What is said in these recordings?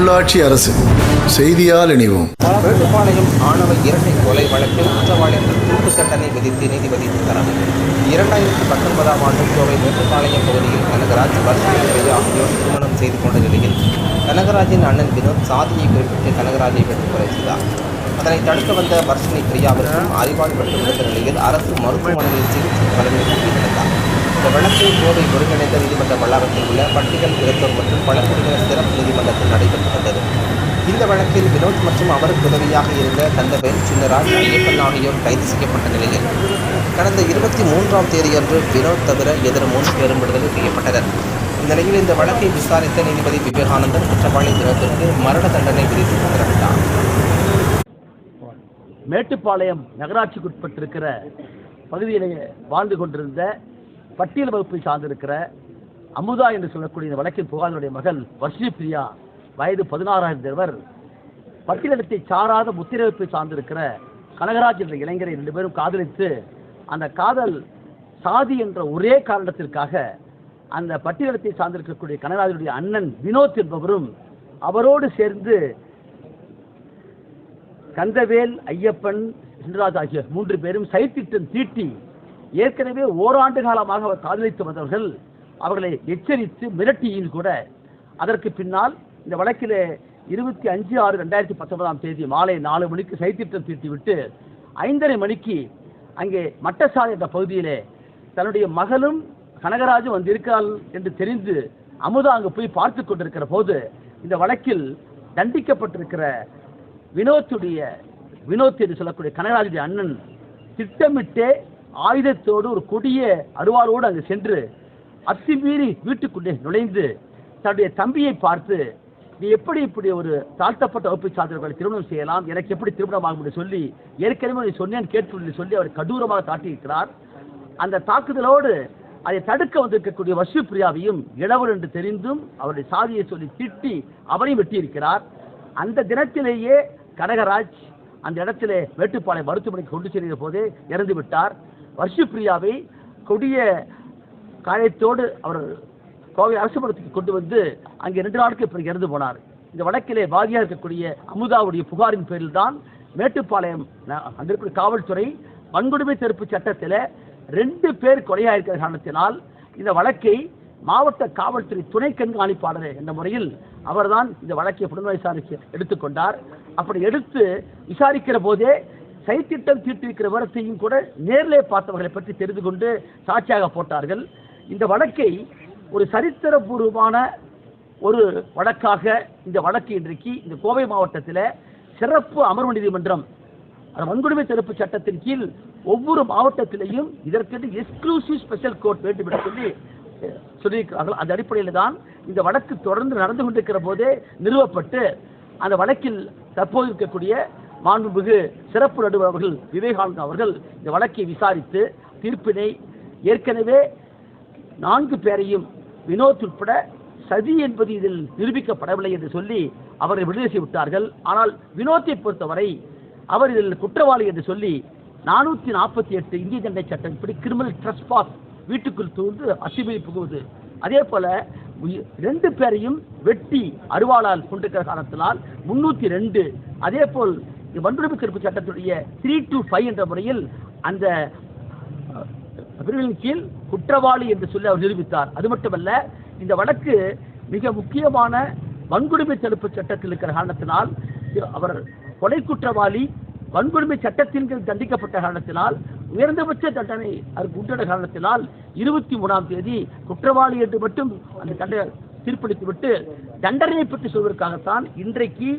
உள்ளாட்சி அரசு. செய்தியால் இணைவோம். மேட்டுப்பாளையம் ஆணவ இரட்டை கொலை வழக்கில் குற்றவாளிகள் தூக்கு சட்டனை விதித்து நீதிபதி உத்தரவு. இரண்டாயிரத்தி பத்தொன்பதாம் ஆண்டு கோவை மேட்டுப்பாளையம் பகுதியில் கனகராஜ் வர்ஷினி ஆகியோர் திருமணம் செய்து கொண்ட நிலையில் கனகராஜின் அண்ணன் வினோத் சாதியை குறிப்பிட்டு கனகராஜை வெட்டி கொலை செய்தார். அதனை தடுக்க வந்த வர்ஷினி பிரியாவிற்கும் அறிவாள் பெற்றுவிட்ட நிலையில் அரசு மருத்துவமனையில் சிகிச்சை பலனின்றி நடந்தார் இந்த வழக்கில் கோவை ஒருங்கிணைந்த நீதிமன்ற வளாகத்தில் உள்ள பட்டிகள் இறத்தோர் மற்றும் பழங்குடிகள் சிறப்பு நீதிமன்றத்தில் நடைபெற்று வந்தது இந்த வழக்கில் வினோத் மற்றும் அவருக்கு உதவியாக இருந்த தந்தவேல் சின்னராஜ் ஐயப்பன் ஆகியோர் கைது செய்யப்பட்ட நிலையில் கடந்த இருபத்தி மூன்றாம் தேதியன்று வினோத் தவிர இதர மூன்று பேரும் விடுதலை செய்யப்பட்டனர். இந்த நிலையில் இந்த வழக்கை விசாரித்த நீதிபதி விவேகானந்தன் குற்றவாளி வினோத்திற்கு மரண தண்டனை விதித்து உத்தரவிட்டார். மேட்டுப்பாளையம் நகராட்சிக்குட்பட்டிருக்கிற பகுதியிலே வாழ்ந்து கொண்டிருந்த பட்டியல் வகுப்பை சார்ந்திருக்கிற அமுதா என்று சொல்லக்கூடிய இந்த வழக்கின் புகாரினுடைய மகள் வர்ஷி பிரியா வயது பதினாறாயிரம் தேவர் பட்டியலிடத்தை சாராத முத்திரவைப்பை சார்ந்திருக்கிற கனகராஜ் என்ற இளைஞரை ரெண்டு பேரும் காதலித்து அந்த காதல் சாதி என்ற ஒரே காரணத்திற்காக அந்த பட்டியலத்தை சார்ந்திருக்கக்கூடிய கனகராஜனுடைய அண்ணன் வினோத் என்பவரும் அவரோடு சேர்ந்து கந்தவேல் ஐயப்பன் சிண்டராஜ் ஆகிய மூன்று பேரும் சைத்திட்டம் தீட்டி ஏற்கனவே ஓராண்டு காலமாக அவர் காதலித்து வந்தவர்கள் அவர்களை எச்சரித்து மிரட்டியும் கூட அதற்கு பின்னால் இந்த வழக்கிலே இருபத்தி அஞ்சு ஆறு ரெண்டாயிரத்தி பத்தொன்பதாம் தேதி மாலை நாலு மணிக்கு சைத்திட்டம் தீட்டிவிட்டு ஐந்தரை மணிக்கு அங்கே மட்டசாலை என்ற பகுதியிலே தன்னுடைய மகளும் கனகராஜும் வந்திருக்கிறாள் என்று தெரிந்து அமுதா அங்கு போய் பார்த்து கொண்டிருக்கிற போது இந்த வழக்கில் தண்டிக்கப்பட்டிருக்கிற வினோத்துடைய வினோத் என்று சொல்லக்கூடிய கனகராஜுடைய அண்ணன் திட்டமிட்டே ஆயுதத்தோடு ஒரு கொடிய அருவாளோடு அங்கு சென்று அத்துமீறி வீட்டுக்குள்ளே நுழைந்து தன்னுடைய தம்பியை பார்த்து நீ எப்படி இப்படி ஒரு தாழ்த்தப்பட்ட வகுப்பு சார்ந்தவர்களை திருமணம் செய்யலாம்? எனக்கு எப்படி திருமணம் ஆகும் என்று சொல்லி ஏற்கனவே நீ சொன்னேன் கேட்டு சொல்லி அவர் கடூரமாக தாட்டியிருக்கிறார். அந்த தாக்குதலோடு அதை தடுக்க வந்திருக்கக்கூடிய வசு பிரியாவையும் இளவல் என்று தெரிந்தும் அவருடைய சாதியை சொல்லி திட்டி அவரையும் வெட்டியிருக்கிறார். அந்த தினத்திலேயே கனகராஜ் அந்த இடத்திலே வேட்டுப்பாளையம் மருத்துவமனைக்கு கொண்டு சென்ற போதே இறந்து விட்டார் வர்ஷு பிரியாவை கொடிய காயத்தோடு அவர் கோவை அரசு கொண்டு வந்து அங்கே ரெண்டு நாளுக்கு பிறகு இறந்து போனார். இந்த வழக்கிலே பாதியாக இருக்கக்கூடிய அமுதாவுடைய புகாரின் பேரில் தான் மேட்டுப்பாளையம் ந- காவல்துறை வன்கொடுமை தடுப்பு சட்டத்தில் ரெண்டு பேர் கொலையாயிருக்கிற காரணத்தினால் இந்த வழக்கை மாவட்ட காவல்துறை துணை கண்காணிப்பாளர் என்ற முறையில் அவர்தான் இந்த வழக்கை புலன் விசாரிக்க எடுத்துக்கொண்டார் அப்படி எடுத்து விசாரிக்கிற போதே சைத்திட்டம் தீர்த்திருக்கிற விவரத்தையும் கூட நேரிலே பார்த்தவர்களை பற்றி தெரிந்து கொண்டு சாட்சியாக போட்டார்கள். இந்த வழக்கை ஒரு சரித்திரபூர்வமான ஒரு வழக்காக இந்த வழக்கு இன்றைக்கு இந்த கோவை மாவட்டத்தில் சிறப்பு அமர்வு நீதிமன்றம் அந்த வன்கொடுமை தடுப்பு சட்டத்தின் கீழ் ஒவ்வொரு மாவட்டத்திலையும் இதற்கென்று எக்ஸ்க்ளூசிவ் ஸ்பெஷல் கோர்ட் வேண்டும் என்று சொல்லி சொல்லியிருக்கிறார்கள். அந்த அடிப்படையில் தான் இந்த வழக்கு தொடர்ந்து நடந்து கொண்டிருக்கிற போதே நிறுவப்பட்டு அந்த வழக்கில் தற்போது இருக்கக்கூடிய மாண்புமிகு சிறப்பு நடுவர் அவர்கள் விவேகானந்தா அவர்கள் இந்த வழக்கை விசாரித்து தீர்ப்பினை ஏற்கனவே நான்கு பேரையும் வினோத் உட்பட சதி என்பது இதில் நிரூபிக்கப்படவில்லை என்று சொல்லி அவரை விடுதலை செய்து விட்டார்கள் ஆனால் வினோத்தை பொறுத்தவரை அவர் இதில் குற்றவாளி என்று சொல்லி நானூற்றி நாற்பத்தி எட்டு இந்திய தண்டனை சட்டம் இப்படி கிரிமினல் ட்ரஸ்பாஸ் வீட்டுக்குள் தூர்ந்து அத்துமீறி புகுவது. அதே போல ரெண்டு பேரையும் வெட்டி அருவாளால் கொண்டிருக்கிற காரணத்தினால் முன்னூத்தி ரெண்டு. அதே போல் வன்கொடுமை தடுப்பு சட்டத்துடைய த்ரீ டு ஃபைவ் என்ற முறையில் அந்த பிரிவின் கீழ் குற்றவாளி என்று சொல்லி அவர் நிரூபித்தார். அது மட்டுமல்ல இந்த வழக்கு மிக முக்கியமான வன்கொடுமை தடுப்பு சட்டத்தில் இருக்கிற காரணத்தினால் அவர் கொலை குற்றவாளி வன்கொடுமை சட்டத்தின் கீழ் தண்டிக்கப்பட்ட காரணத்தினால் உயர்ந்தபட்ச தண்டனை அதற்கு உண்டான காரணத்தினால் இருபத்தி மூணாம் தேதி குற்றவாளி என்று மட்டும் அந்த தண்டனை தீர்ப்பளித்துவிட்டு தண்டனையை பற்றி சொல்வதற்காகத்தான் இன்றைக்கு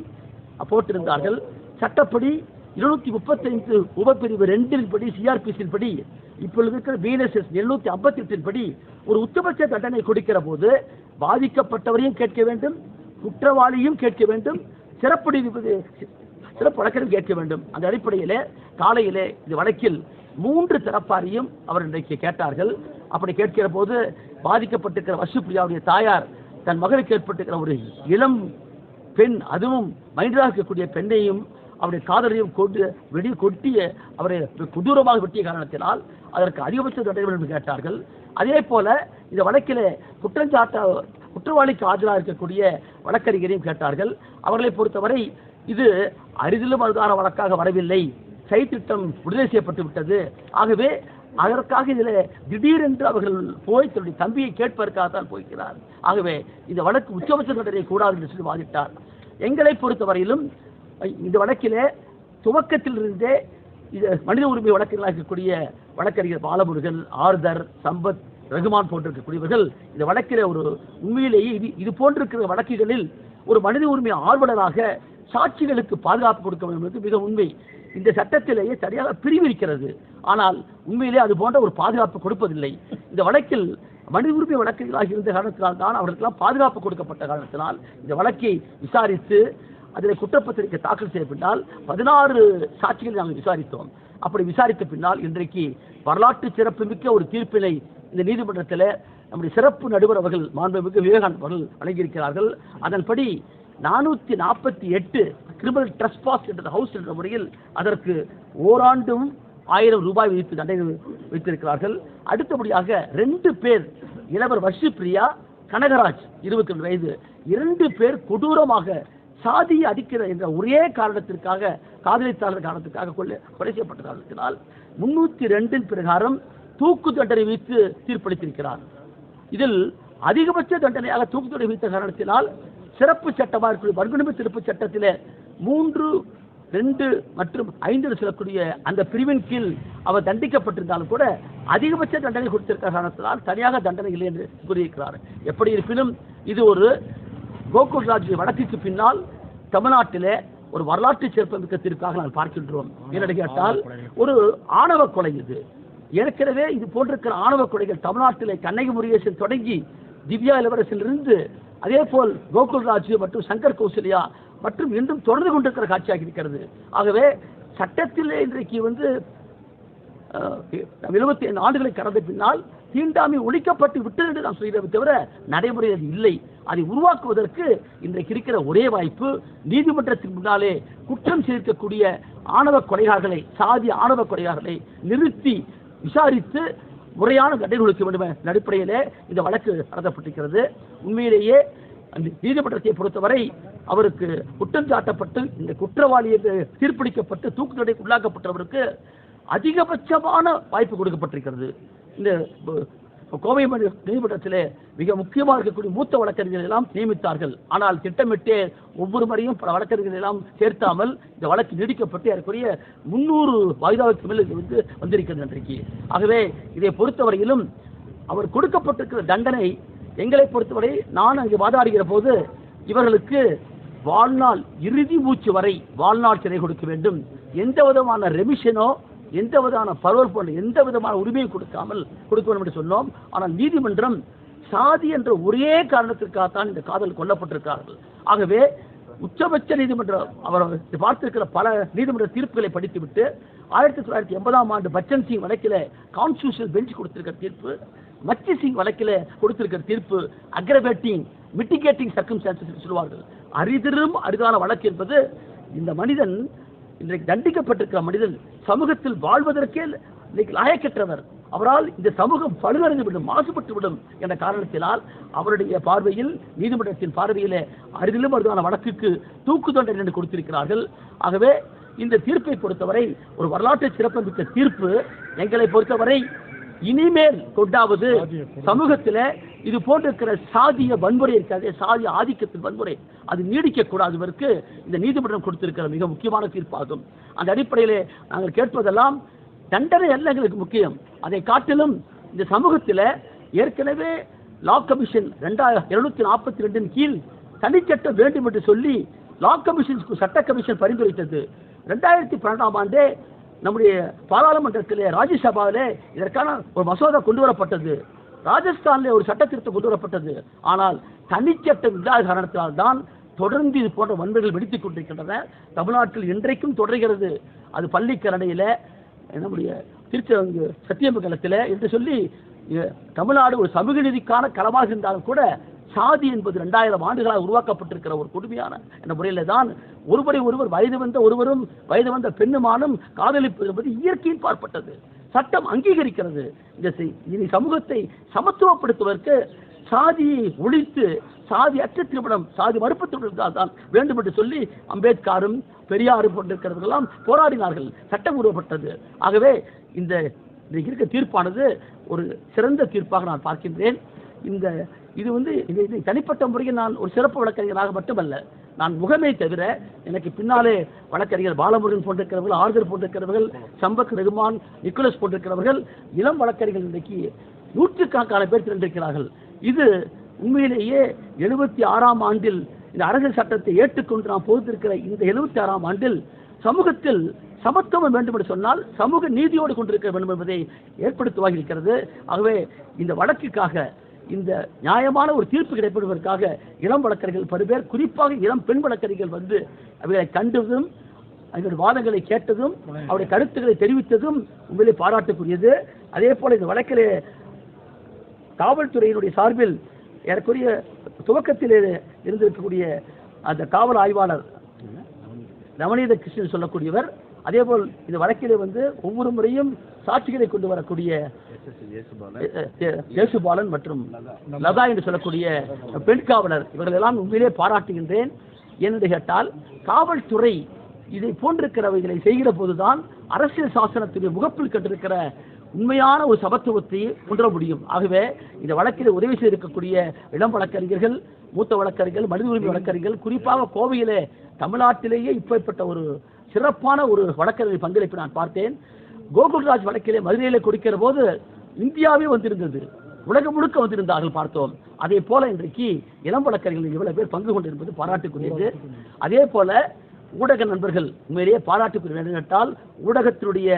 போட்டிருந்தார்கள். சட்டப்படி இருநூத்தி முப்பத்தைந்து உபப்பிரிவு ரெண்டின் படி சிஆர்பிசியின் படி இப்பொழுது இருக்கிற பிஎன்எஸ்எஸ் எழுநூத்தி ஐம்பத்தி எட்டின் படி ஒரு உச்சபட்ச தண்டனை கொடுக்கிற போது பாதிக்கப்பட்டவரையும் கேட்க வேண்டும் குற்றவாளியும் கேட்க வேண்டும் சிறப்பு சிறப்பு வழக்கறிஞர் கேட்க வேண்டும். அந்த அடிப்படையிலே காலையிலே இது வழக்கில் மூன்று தரப்பாரையும் அவர் இன்றைக்கு கேட்டார்கள். அப்படி கேட்கிற போது பாதிக்கப்பட்டிருக்கிற வசுப்பிரியாவுடைய தாயார் தன் மகளுக்கு ஏற்பட்டிருக்கிற ஒரு இளம் பெண் அதுவும் மைண்டராக இருக்கக்கூடிய பெண்ணையும் அவருடைய காதலையும் கொண்டு வெடி கொட்டிய அவரை கொடூரமாக வெட்டிய காரணத்தினால் அதற்கு அதிகபட்ச தண்டனை வேண்டும் என்று கேட்டார்கள். அதே போல இந்த வழக்கிலே குற்றஞ்சாட்ட குற்றவாளிக்கு ஆஜராக இருக்கக்கூடிய வழக்கறிஞரையும் கேட்டார்கள். அவர்களை பொறுத்தவரை இது அரிதிலும் அதுதான வழக்காக வரவில்லை. சைத்திட்டம் விடுதலை செய்யப்பட்டு விட்டது. ஆகவே அதற்காக இதில் திடீரென்று அவர்கள் போய் தன்னுடைய தம்பியை கேட்பதற்காகத்தான் போய்கிறார் ஆகவே இந்த வழக்கு உச்சபட்ச தண்டனை கூடாது என்று சொல்லி வாதிட்டார். எங்களை பொறுத்தவரையிலும் இந்த வழக்கிலே துவக்கத்திலிருந்தே இது மனித உரிமை வழக்குகளாக இருக்கக்கூடிய வழக்கறிஞர் பாலமுருகன் ஆர்தர் சம்பத் ரகுமான் போன்றிருக்கக்கூடியவர்கள் இந்த வழக்கில் ஒரு உண்மையிலேயே இது இது போன்றிருக்கிற வழக்குகளில் ஒரு மனித உரிமை ஆர்வலராக சாட்சிகளுக்கு பாதுகாப்பு கொடுக்க வேண்டும் என்பது மிக உண்மை. இந்த சட்டத்திலேயே சரியாக பிரிவிருக்கிறது ஆனால் உண்மையிலே அது போன்ற ஒரு பாதுகாப்பு கொடுப்பதில்லை. இந்த வழக்கில் மனித உரிமை வழக்குகளாக இருந்த காரணத்தினால் தான் அவர்களுக்கெல்லாம் பாதுகாப்பு கொடுக்கப்பட்ட காரணத்தினால் இந்த வழக்கை விசாரித்து அதில் குற்றப்பத்திரிகை தாக்கல் செய்ய பின்னால் பதினாறு சாட்சிகளை நாங்கள் விசாரித்தோம். அப்படி விசாரித்த பின்னால் இன்றைக்கு வரலாற்று சிறப்புமிக்க ஒரு தீர்ப்பினை இந்த நீதிமன்றத்தில் நம்முடைய சிறப்பு நடுவர் அவர்கள் மாண்புமிகு விவேகானந்த் அவர்கள் வழங்கியிருக்கிறார்கள். அதன்படி நானூற்றி நாற்பத்தி எட்டு கிரிமினல் ட்ரஸ்பாஸ் என்ற ஹவுஸ் என்ற முறையில் அதற்கு ஓராண்டும் ஆயிரம் ரூபாய் விதித்து தண்டனை வைத்திருக்கிறார்கள் அடுத்தபடியாக ரெண்டு பேர் இளவர் வர்ஷி பிரியா கனகராஜ் இருபத்தி ரெண்டு வயது இரண்டு பேர் கொடூரமாக சாதியை அடிக்கிற என்ற ஒரே காரணத்திற்காக காதலித்தாளர் காரணத்திற்காக கொள்ள கொலை செய்யப்பட்ட காரணத்தினால் முன்னூத்தி ரெண்டின் பிரகாரம் தூக்கு தண்டனை வைத்து தீர்ப்பளித்திருக்கிறார். இதில் அதிகபட்ச தண்டனையாக தூக்கு தண்டனை வைத்த காரணத்தினால் சிறப்பு சட்டமாக இருக்கக்கூடிய வன்கொடுமை சிறப்பு சட்டத்தில் மூன்று ரெண்டு மற்றும் ஐந்து சொல்லக்கூடிய அந்த பிரிவின் கீழ் அவர் தண்டிக்கப்பட்டிருந்தாலும் கூட அதிகபட்ச தண்டனை கொடுத்திருக்கிற காரணத்தினால் தனியாக தண்டனை இல்லை என்று கூறியிருக்கிறார். எப்படி இருப்பினும் இது ஒரு கோகுல் ராஜ் வழக்குக்கு பின்னால் தமிழ்நாட்டிலே ஒரு வரலாற்று சிறப்புமிக்க தீர்ப்பாக நான் பார்க்கின்றோம். என்னென்னு கேட்டால் ஒரு ஆணவ கொலை இது. ஏற்கனவே இது போன்றிருக்கிற ஆணவ கொலைகள் தமிழ்நாட்டிலே கண்ணகி முருகேசன் தொடங்கி திவ்யா இளவரசிலிருந்து அதே போல் கோகுல்ராஜ் மற்றும் சங்கர் கௌசல்யா மற்றும் இன்னும் தொடர்ந்து கொண்டிருக்கிற காட்சியாக இருக்கிறது. ஆகவே சட்டத்திலே இன்றைக்கு வந்து எழுபத்தி ஐந்து ஆண்டுகளை கடந்த பின்னால் தீண்டாமை ஒழிக்கப்பட்டு விட்டது என்று நாம் சொல்கிறோமே தவிர நடைமுறையில் அது இல்லை. அதை உருவாக்குவதற்கு இன்றைக்கு இருக்கிற ஒரே வாய்ப்பு நீதிமன்றத்தின் முன்னாலே குற்றம் சேர்க்கக்கூடிய ஆணவ கொலைகாரர்களை சாதி ஆணவ கொலைகாரர்களை நிறுத்தி விசாரித்து முறையான தண்டனை கொடுக்க வேண்டும் என்ற அடிப்படையிலே இந்த வழக்கு நடத்தப்பட்டிருக்கிறது. உண்மையிலேயே அந்த நீதிமன்றத்தை பொறுத்தவரை அவருக்கு குற்றம் சாட்டப்பட்டு இந்த குற்றவாளி என்று தீர்ப்பளிக்கப்பட்டு தூக்கு தடைக்கு உள்ளாக்கப்பட்டவருக்கு அதிகபட்சமான வாய்ப்பு கொடுக்கப்பட்டிருக்கிறது. இந்த கோவை மணி- நீதிமன்றத்திலே மிக முக்கியமாக இருக்கக்கூடிய மூத்த வழக்கறிஞர்கள் எல்லாம் நியமித்தார்கள். ஆனால் திட்டமிட்டே ஒவ்வொரு முறையும் பல வழக்கறிஞர்கள் எல்லாம் சேர்த்தாமல் இந்த வழக்கு நீடிக்கப்பட்டு ஏறக்குறைய முன்னூறு வாய்தாவுக்கு மேல் இது வந்து வந்திருக்கிறது இன்றைக்கு ஆகவே இதை பொறுத்தவரையிலும் அவர் கொடுக்கப்பட்டிருக்கிற தண்டனை எங்களை பொறுத்தவரை நான் அங்கு வாதாடுகிற போது இவர்களுக்கு வாழ்நாள் இறுதி மூச்சு வரை வாழ்நாள் சிறை கொடுக்க வேண்டும். எந்த விதமான ரெமிஷனோ எந்த விதமான பரவல் போன்ற எந்த விதமான உரிமையும் கொடுக்காமல் கொடுக்க வேண்டும் என்று சொன்னோம். ஆனால் நீதிமன்றம் சாதி என்ற ஒரே காரணத்திற்காகத்தான் இந்த காதல் கொல்லப்பட்டிருக்கிறார்கள். ஆகவே உச்சபட்ச நீதிமன்றம் அவர் பார்த்திருக்கிற பல நீதிமன்ற தீர்ப்புகளை படித்துவிட்டு ஆயிரத்தி தொள்ளாயிரத்தி எண்பதாம் ஆண்டு பச்சன் சிங் வழக்கில் கான்ஸ்டியூஷனல் பெஞ்ச் கொடுத்திருக்கிற தீர்ப்பு மச்சி சிங் வழக்கில் கொடுத்திருக்கிற தீர்ப்பு அக்ரவேட்டிங் மிட்டிகேட்டிங் சர்க்கம்ஸ்டான்சஸ் சொல்லுவார்கள் அரிதிரும் அரிதான வழக்கு என்பது இந்த மனிதன் இன்றைக்கு தண்டிக்கப்பட்டிருக்கிற மனிதன் சமூகத்தில் வாழ்வதற்கே இன்னைக்கு லாயக்கற்றவர். அவரால் இந்த சமூகம் பழுதடைந்து விடும் மாசுபட்டு விடும் என்ற காரணத்தினால் அவருடைய பார்வையில் நீதிமன்றத்தின் பார்வையிலே அரிதிலும் அருதான வழக்குக்கு தூக்கு தண்டனை என்று கொடுத்திருக்கிறார்கள். ஆகவே இந்த தீர்ப்பை பொறுத்தவரை ஒரு வரலாற்று சிறப்புமிக்க தீர்ப்பு எங்களை பொறுத்தவரை இனிமேல் கொண்டாவது சமூகத்தில் இது போன்றிருக்கிற சாதிய வன்முறை இருக்காது சாதிய ஆதிக்கத்தின் வன்முறை. அது நீடிக்க கூடாதவருக்கு இந்த நீதிமன்றம் கொடுத்திருக்கிற மிக முக்கியமான தீர்ப்பாகும். அந்த அடிப்படையிலே நாங்கள் கேட்பதெல்லாம் தண்டனை அல்ல எங்களுக்கு முக்கியம். அதை காட்டிலும் இந்த சமூகத்தில் ஏற்கனவே லா கமிஷன் ரெண்டாயிரம் இருநூத்தி நாற்பத்தி ரெண்டின் கீழ் தனிச்சட்டம் வேண்டும் என்று சொல்லி லா கமிஷன் சட்ட கமிஷன் பரிந்துரைத்தது. ரெண்டாயிரத்தி பன்னெண்டாம் ஆண்டே நம்முடைய பாராளுமன்றத்திலே ராஜ்யசபாவிலே இதற்கான ஒரு மசோதா கொண்டு வரப்பட்டது ராஜஸ்தானிலே ஒரு சட்ட திருத்தம் கொண்டு வரப்பட்டது ஆனால் தனிச்சட்டம் இல்லாத காரணத்தினால் தான் தொடர்ந்து இது போன்ற வன்முறைகள் வெடித்துக் கொண்டிருக்கின்றன. தமிழ்நாட்டில் இன்றைக்கும் தொடர்கிறது. அது பள்ளிக்கரணையில் நம்முடைய திருச்செங்கு சத்தியமங்கலத்தில் என்று சொல்லி தமிழ்நாடு ஒரு சமூக நீதிக்கான களமாக இருந்தாலும் கூட சாதி என்பது ரெண்டாயிரம் ஆண்டுகளாக உருவாக்கப்பட்டிருக்கிற ஒரு கொடுமையான என்ற முறையில் தான் ஒருவரை ஒருவர் வயது வந்த ஒருவரும் வயது வந்த பெண்ணுமானும் காதலிப்பு என்பது இயற்கையில் பார்ப்பட்டது. சட்டம் அங்கீகரிக்கிறது. இந்த இனி சமூகத்தை சமத்துவப்படுத்துவதற்கு சாதியை ஒழித்து சாதி அற்ற திருமணம் சாதி மறுப்பு திருமணம் தான் வேண்டும் என்று சொல்லி அம்பேத்கரும் பெரியாரும் கொண்டிருக்கிறதெல்லாம் போராடினார்கள். சட்டம் உருவப்பட்டது. ஆகவே இந்த இருக்க தீர்ப்பானது ஒரு சிறந்த தீர்ப்பாக நான் பார்க்கின்றேன். இந்த இது வந்து இது இது தனிப்பட்ட முறையில் நான் ஒரு சிறப்பு வழக்கறிஞராக மட்டுமல்ல நான் முகமே தவிர எனக்கு பின்னாலே வழக்கறிஞர் பாலமுருகன் போன்றிருக்கிறவர்கள் ஆறுதல் போன்றிருக்கிறவர்கள் சம்பத் ரகுமான் நிக்கோலஸ் போன்றிருக்கிறவர்கள் இளம் வழக்கறிஞர்கள் இன்றைக்கு நூற்றுக்கணக்கான பேர் திரண்டிருக்கிறார்கள். இது உண்மையிலேயே எழுபத்தி ஆறாம் ஆண்டில் இந்த அரசியல் சட்டத்தை ஏற்றுக்கொண்டு நாம் பொறுத்திருக்கிற இந்த எழுபத்தி ஆறாம் ஆண்டில் சமூகத்தில் சமத்துவம் வேண்டும் என்று சொன்னால் சமூக நீதியோடு கொண்டிருக்க வேண்டும் என்பதை ஏற்படுத்துவாக இருக்கிறது ஆகவே இந்த வழக்குக்காக இந்த நியாயமான ஒரு தீர்ப்பு கிடைப்பதற்காக இளம் வழக்கறிஞர்கள் பல குறிப்பாக இளம் பெண் வழக்கறிஞர்கள் வந்து அவர்களை கண்டதும் அவருடைய வாதங்களை கேட்டதும் அவருடைய கருத்துக்களை தெரிவித்ததும் உண்மையிலே பாராட்டுக்குரியது. அதே போல இந்த வழக்கிலே காவல்துறையினுடைய சார்பில் ஏறக்குரிய துவக்கத்தில் இருந்திருக்கக்கூடிய அந்த காவல் ஆய்வாளர் நவநீத கிருஷ்ணன் சொல்லக்கூடியவர் அதேபோல் இந்த வழக்கிலே வந்து ஒவ்வொரு முறையும் சாட்சிகளை கொண்டு வரக்கூடிய இயேசுபாலன் மற்றும் லதா என்று சொல்லக்கூடிய பெண் காவலர். இவர்கள் எல்லாம் உண்மையிலே பாராட்டுகின்றேன். என்று கேட்டால் காவல்துறை இதை போன்றிருக்கிறவைகளை செய்கிற போதுதான் அரசியல் சாசனத்துடைய முகப்பில் கண்டிருக்கிற உண்மையான ஒரு சமத்துவத்தை உணர முடியும். ஆகவே இந்த வழக்கில் உதவி செய்திருக்கக்கூடிய இளம் வழக்கறிஞர்கள் மூத்த வழக்கறிஞர்கள் மனித உரிமை வழக்கறிஞர்கள் குறிப்பாக கோவையிலே தமிழ்நாட்டிலேயே இப்படிப்பட்ட ஒரு சிறப்பான ஒரு வழக்கறிஞர் பங்களிப்பை நான் பார்த்தேன். கோகுல்ராஜ் வழக்கிலே மதுரையிலே கொடுக்கிற போது இந்தியாவே வந்திருந்தது. உலகம் முழுக்க வந்திருந்தார்கள் பார்த்தோம். அதே போல இன்றைக்கு இளம் வழக்கறிஞர்கள் இவ்வளவு பேர் பங்கு கொண்டிருப்பது பாராட்டுக்குரியது. அதே போல ஊடக நண்பர்கள் உண்மையிலேயே பாராட்டுக்குரிய கேட்டால் ஊடகத்தினுடைய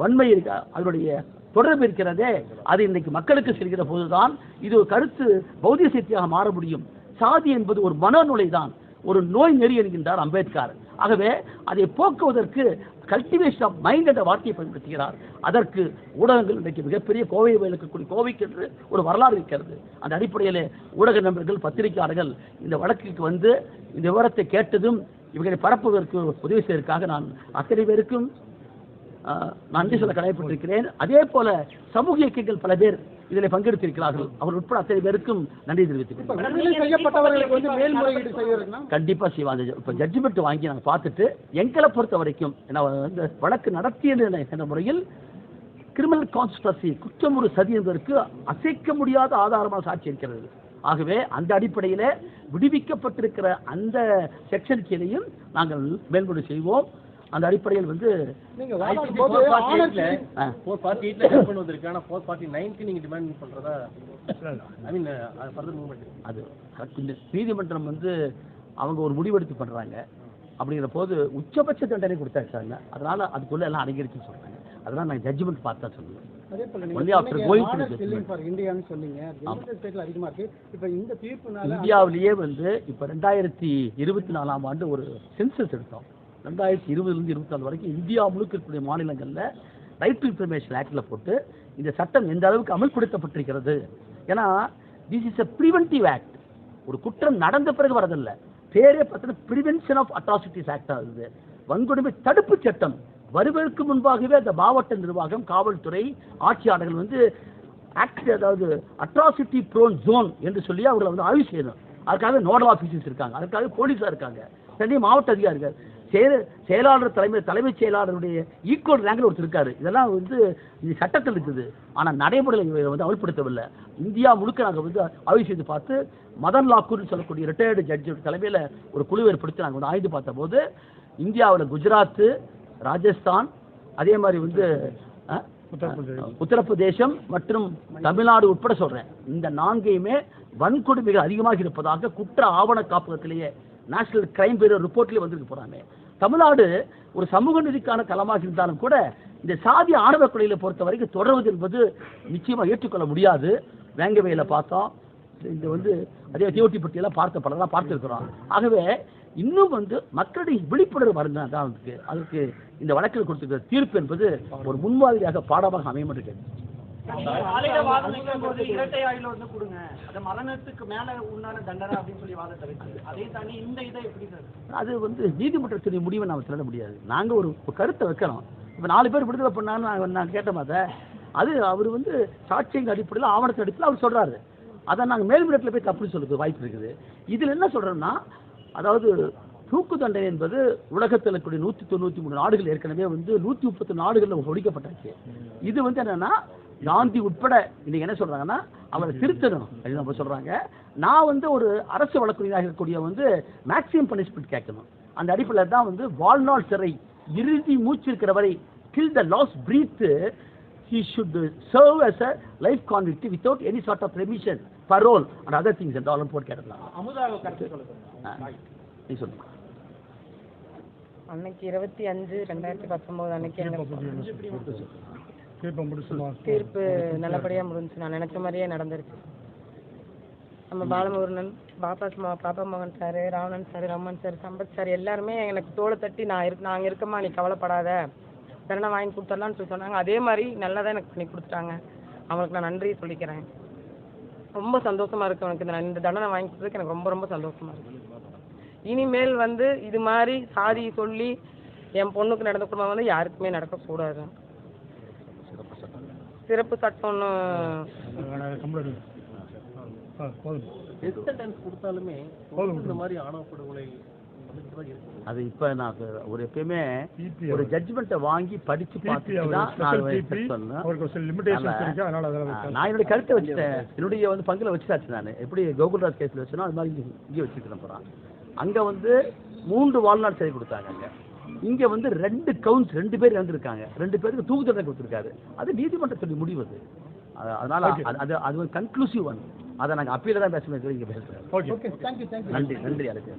வன்மை இருக்க அதனுடைய தொடர்பு இருக்கிறதே அது இன்னைக்கு மக்களுக்கு செல்கிற போதுதான் இது ஒரு கருத்து பௌதிக சக்தியாக மாற முடியும். சாதி என்பது ஒரு மனநுழை தான் ஒரு நோய் நெறி என்கின்றார் அம்பேத்கர். ஆகவே அதை போக்குவதற்கு கல்டிவேஷன் ஆஃப் மைண்ட் என்ற வார்த்தையை பயன்படுத்துகிறார். அதற்கு ஊடகங்கள் இன்றைக்கு மிகப்பெரிய கோவை இருக்கக்கூடிய கோவைக்கு என்று ஒரு வரலாறு இருக்கிறது. அந்த அடிப்படையில் ஊடக நண்பர்கள் பத்திரிகையாளர்கள் இந்த வழக்குக்கு வந்து இந்த விவரத்தை கேட்டதும் இவர்களை பரப்புவதற்கு உதவி செய்வதற்காக நான் அத்தனை பேருக்கும் நன்றி சொல்ல கடைபிடித்திருக்கிறேன் அதே போல சமூக இயக்கங்கள் பல பேர் இதில் பங்கெடுத்திருக்கிறார்கள். அவர் உட்பட அத்தனை பேருக்கும் நன்றி தெரிவித்துக்கிறேன் விடுதலை செய்யப்பட்டவர்களுக்கு வந்து மேல்முறையீடு செய்வதற்குனா கண்டிப்பா செய்வாங்க இப்போ ஜட்ஜ்மெண்ட் வாங்கி நாங்கள் பார்த்துட்டு எங்களை பொறுத்த வரைக்கும் இந்த வழக்கு நடத்தியது என்ற- முறையில் கிரிமினல் கான்ஸ்பிரசி குற்றமுறு சதி என்பதற்கு அசைக்க முடியாத ஆதாரமாக சாட்சி இருக்கிறது. ஆகவே அந்த அடிப்படையில் விடுவிக்கப்பட்டிருக்கிற அந்த செக்ஷன் கீழையும் நாங்கள் மேல்முறை செய்வோம். அந்த அடிப்படையில் வந்து நீங்க அது இந்த நீதிமன்றம் வந்து அவங்க ஒரு முடிவெடுத்து பண்றாங்க. அப்படிங்கிற போது உச்சபட்ச தண்டனை கொடுத்தாச்சாங்க அதனால அதுக்குள்ள எல்லாம் அடங்கிருச்சுன்னு சொல்றாங்க. அதெல்லாம் நான் ஜட்ஜ்மெண்ட் பார்த்தா சொல்லுவேன். இந்தியாவிலேயே வந்து இப்போ ரெண்டாயிரத்தி இருபத்தி நாலாம் ஆண்டு ஒரு சென்சஸ் எடுத்தோம். ரெண்டாயிரத்தி இருபதுலேருந்து இருபத்தாறு வரைக்கும் இந்தியா முழுக்க இருக்கக்கூடிய மாநிலங்களில் ரைட் டு இன்ஃபர்மேஷன் ஆக்டில் போட்டு இந்த சட்டம் எந்த அளவுக்கு அமல்படுத்தப்பட்டிருக்கிறது? ஏன்னா this is a preventive act ஒரு குற்றம் நடந்த பிறகு வரதில்லை. பேரே பார்த்தீங்கன்னா ப்ரிவென்ஷன் ஆஃப் அட்ராசிட்டிஸ் ஆக்ட் ஆகுது வன்கொடுமை தடுப்பு சட்டம். வருவதற்கு முன்பாகவே அந்த மாவட்ட நிர்வாகம் காவல்துறை ஆட்சியாளர்கள் வந்து ஆக்ட் அதாவது அட்ராசிட்டி ப்ரோன் ஜோன் என்று சொல்லி அவங்களை வந்து ஆய்வு செய்யணும். அதுக்காக நோடல் ஆஃபீஸர்ஸ் இருக்காங்க. அதுக்காக போலீஸாக இருக்காங்க. தனி மாவட்ட அதிகாரிகள். செயல் செயலாளர் தலைமை தலைமைச் செயலாளருடைய ஈக்குவல் ரேங்கில் ஒருத்தர் இருக்காரு. இதெல்லாம் வந்து இது சட்டத்தில் இருக்குது. ஆனால் நடைமுறையில் இவரை வந்து அமல்படுத்தவில்லை. இந்தியா முழுக்க நாங்கள் வந்து ஆய்வு செய்து பார்த்து மதன் லாக்கூர்னு சொல்லக்கூடிய ரிட்டையர்டு ஜட்ஜி தலைமையில் ஒரு குழு ஏற்படுத்தி நாங்கள் வந்து ஆய்ந்து பார்த்தபோது இந்தியாவில் குஜராத்து ராஜஸ்தான் அதே மாதிரி வந்து உத்தரப்பிரதேசம் மற்றும் தமிழ்நாடு உட்பட சொல்றேன். இந்த நான்கையுமே வன்கொடுமைகள் அதிகமாக இருப்பதாக குற்ற ஆவண காப்பகத்திலேயே நேஷனல் கிரைம் பியூரோ ரிப்போர்ட்லேயே வந்திருக்கு போறாங்க தமிழ்நாடு ஒரு சமூக நீதிக்கான களமாக இருந்தாலும் கூட இந்த சாதி ஆணவ கொலையில பொறுத்த வரைக்கும் தொடர்வது என்பது நிச்சயமா ஏற்றுக்கொள்ள முடியாது. வேங்கவையில பார்த்தோம். இந்த வந்து அதே தேவட்டிப்பட்டியெல்லாம் பார்த்த படம்லாம் பார்த்துருக்குறோம். ஆகவே இன்னும் வந்து மக்களுடைய விழிப்புணர்வு மருந்து தான் அதுக்கு இந்த வழக்கில் கொடுத்துருக்கிற தீர்ப்பு என்பது ஒரு முன்மாதிரியாக பாடமாக அமையும் என்று கேட்கிறேன். போது இரட்டை ஆயுள் வந்து கொடுங்க. அது மரணத்துக்கு மேல உண்டான தண்டனை அப்படின்னு சொல்லி வாதத்தை வச்சு அதே தாண்டி இந்த இதை எப்படி சார்? அது வந்து நீதிமன்றத்தினுடைய முடிவை நாம் சொல்ல முடியாது. நாங்கள் ஒரு கருத்தை வைக்கிறோம் இப்போ நாலு பேர் விடுதலை பண்ணான்னு நான் நான் கேட்ட மாத அது அவர் வந்து சாட்சியங்க அடிப்படையில் ஆவணத்தின் அடிப்படையில் அவர் சொல்றாரு. அதை நாங்கள் மேல்முறையத்தில் போய் தப்பு சொல்லுறது வாய்ப்பு இருக்குது. இதில் என்ன சொல்கிறோம்னா அதாவது தூக்கு தண்டனை என்பது உலகத்தில் இருக்கக்கூடிய நூற்றி தொண்ணூற்றி மூணு நாடுகள் ஏற்கனவே வந்து நூற்றி முப்பத்து நாடுகளில் ஒழிக்கப்பட்டாச்சு இது வந்து என்னன்னா காந்தி உட்பட இன்னைக்கு என்ன சொல்றாங்கன்னா அவரை திருத்தணும் அப்படின்னு நம்ம சொல்றாங்க. நான் வந்து ஒரு அரசு வழக்கறிஞராக இருக்கக்கூடிய வந்து மேக்ஸிமம் பனிஷ்மெண்ட் கேட்கணும். அந்த அடிப்படையில் தான் வந்து வாழ்நாள் சிறை இறுதி மூச்சு இருக்கிற வரை till the last breath he should serve as a life convict without any sort of remission parole and other things and all போட்டு கேட்டலாம் நீ சொல்லுங்க அன்னைக்கு இருபத்தி அஞ்சு ரெண்டாயிரத்தி பத்தொம்போது அன்னைக்கு தீர்ப்பு நல்லபடியா முடிஞ்சுச்சு. நான் நினைச்ச மாதிரியே நடந்துருச்சு. நம்ம பாலமுருகன் பாப்பா சும்மா பாப்பா மகன் sir Ravanan sir Raman sir Sampath sir எல்லாருமே எனக்கு தோளை தட்டி நான் இருக்கு நாங்கள் இருக்கம்மா நீ கவலைப்படாத. தண்டனை வாங்கி கொடுத்துடலான்னு சொல்லி சொன்னாங்க. அதே மாதிரி நல்லதாக எனக்கு பண்ணி கொடுத்துட்டாங்க. அவங்களுக்கு நான் நன்றி சொல்லிக்கிறேன். ரொம்ப சந்தோஷமா இருக்கு எனக்கு இந்த இந்த தண்டனை வாங்கி கொடுத்ததுக்கு எனக்கு ரொம்ப ரொம்ப சந்தோஷமா இருக்கு. இனிமேல் வந்து இது மாதிரி சாதி சொல்லி என் பொண்ணுக்கு நடந்த குடும்பம் வந்து யாருக்குமே நடக்கக்கூடாது. சிறப்பு சட்டம் ஒன்று டெத் சென்டென்ஸ் கொடுத்தாலுமே இந்த மாதிரி ஆணவ படுகொலை அது இப்ப நான் ஒரு எப்பயுமே ஒரு ஜட்ஜ்மெண்ட்டை வாங்கி படிச்சு பார்த்துட்டு தான் நான் என்னுடைய கருத்தை வச்சுட்டேன். என்னுடைய வந்து பங்குல வச்சுட்டாச்சு நான். எப்படி கோகுல்ராஜ் கேஸ்ல வச்சேனோ அது மாதிரி இங்க- வச்சுக்கிறேன் போறான். அங்க வந்து மூன்று வாழ்நாள் சிறை கொடுத்தாங்க அங்க. இங்க வந்து ரெண்டு கவுன்ஸ் ரெண்டு பேர் இறந்துருக்காங்க. ரெண்டு பேருக்கு தூக்கு தண்டனை கொடுத்துருக்காரு. அது நீதிமன்றத்துடைய முடிவு அது. அது- அதனால அது- அது அது ஒரு கன்க்ளூசிவ் ஒன் அதை நாங்க அப்பீல தான் பேசணும் இங்க பேசுறேன் ஓகே தேங்க்யூ தேங்க்யூ நன்றி நன்றி அதுக்கு